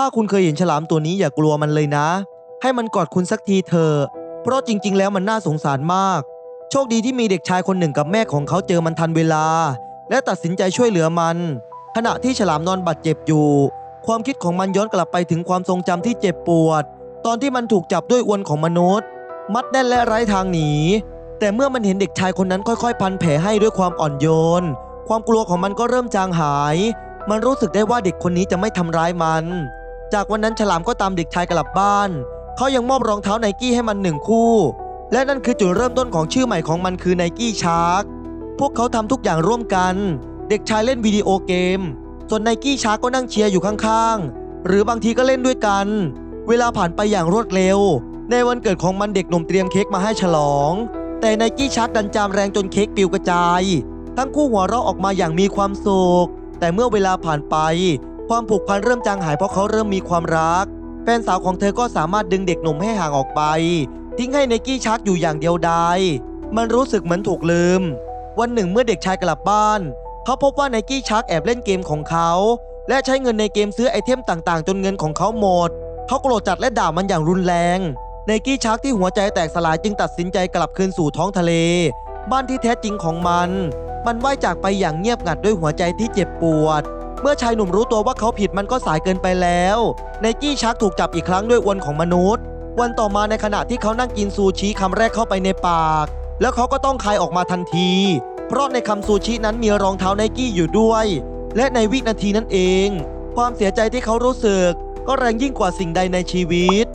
ถ้าคุณเคยเห็นฉลามตัวนี้อย่ากลัวมันเลยนะ ให้มันกอดคุณสักทีเถอะ เพราะจริง ๆ แล้วมันน่าสงสารมาก โชคดีที่มีเด็กชายคนหนึ่งกับแม่ของเขาเจอมันทันเวลา และตัดสินใจช่วยเหลือมัน ขณะที่ฉลามนอนบาดเจ็บอยู่ ความคิดของมันย้อนกลับไปถึงความทรงจำที่เจ็บปวด ตอนที่มันถูกจับด้วยอวนของมนุษย์ มัดแน่นและไร้ทางหนี แต่เมื่อมันเห็นเด็กชายคนนั้นค่อยๆ พันแผลให้ด้วยความอ่อนโยน ความกลัวของมันก็เริ่มจางหาย มันรู้สึกได้ว่าเด็กคนนี้จะไม่ทำร้ายมัน จากวันนั้นฉลามก็ตามเด็กชายกลับบ้าน เขายังมอบรองเท้าไนกี้ให้มันหนึ่งคู่ และนั่นคือจุดเริ่มต้นของชื่อใหม่ของมันคือไนกี้ชาร์กพวกเขาทำทุกอย่างร่วมกัน เด็กชายเล่นวิดีโอเกม ส่วนไนกี้ชาร์กก็นั่งเชียร์อยู่ข้างๆ หรือบางทีก็เล่นด้วยกัน เวลาผ่านไปอย่างรวดเร็ว ในวันเกิดของมันเด็กหนุ่มเตรียมเค้กมาให้ฉลอง แต่ไนกี้ชาร์กดันจามแรงจนเค้กปิวกระจาย ทั้งคู่หัวเราะออกมาอย่างมีความสุขแต่เมื่อเวลาผ่านไป ความผูกพันเริ่มจางหายเพราะเขาเริ่มมีความรัก แฟนสาวของเธอก็สามารถดึงเด็กหนุ่มให้ห่างออกไป ทิ้งให้ไนกี้ชักอยู่อย่างเดียวดายมันรู้สึกเหมือนถูกลืม วันหนึ่งเมื่อเด็กชายกลับบ้าน เขาพบว่าไนกี้ชักแอบเล่นเกมของเขา และใช้เงินในเกมซื้อไอเทมต่างๆ จนเงินของเขาหมด เขาโกรธจัดและด่ามันอย่างรุนแรงไนกี้ชักที่หัวใจแตกสลายจึงตัดสินใจกลับคืนสู่ท้องทะเล บ้านที่แท้จริงของมัน มันว่ายจากไปอย่างเงียบงัดด้วยหัวใจที่เจ็บปวด เมื่อชายหนุ่มรู้ตัวว่าเขาผิดมันก็สายเกินไปแล้วไนกี้ชักถูกจับอีกครั้งด้วยอวนของมนุษย์ วันต่อมาในขณะที่เขานั่งกินซูชิคำแรกเข้าไปในปาก แล้วเขาก็ต้องคายออกมาทันที เพราะในคำซูชินั้นมีรองเท้าไนกี้อยู่ด้วย และในวินาทีนั้นเอง ความเสียใจที่เขารู้สึก ก็แรงยิ่งกว่าสิ่งใดในชีวิต